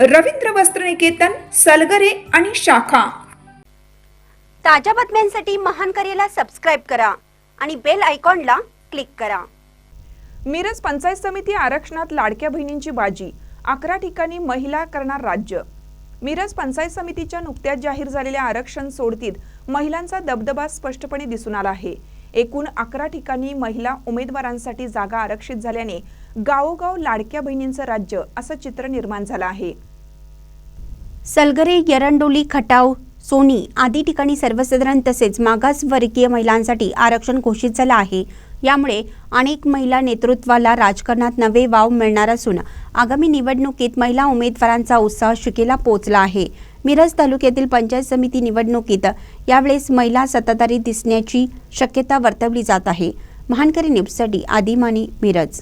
रवींद्र वस्त्रनिकेतन सलगरे आणि शाखा. ताज्या बातम्यांसाठी महान करेला सबस्क्राईब करा आणि बेल आयकॉनला क्लिक करा. मिरज पंचायत समिती आरक्षणात लाडक्या बहिणींची बाजी. अकरा ठिकाणी महिला करणार राज्य. मिरज पंचायत समितीच्या नुकत्याच जाहीर झालेल्या आरक्षण सोडतीत महिलांचा दबदबा स्पष्टपणे दिसून आला आहे. एकूण अकरा ठिकाणी महिला उमेदवारांसाठी जागा आरक्षित झाल्याने गावोगाव लाडक्या बहिणींचं राज्य असं चित्र निर्माण झालं आहे. सलगरे यरंडोली खटाव सोनी आदी ठिकाणी सर्वसाधारण तसेच मागासवर्गीय महिलांसाठी आरक्षण घोषित झालं आहे. यामुळे अनेक महिला नेतृत्वाला राजकारणात नवे वाव मिळणार असून आगामी निवडणुकीत महिला उमेदवारांचा उत्साह शिकेला पोहोचला आहे. मिरज तालुक्यातील पंचायत समिती निवडणुकीत यावेळेस महिला सत्ताधारी दिसण्याची शक्यता वर्तवली जात आहे. महानकरी न्यूजसाठी आदिमानी मिरज.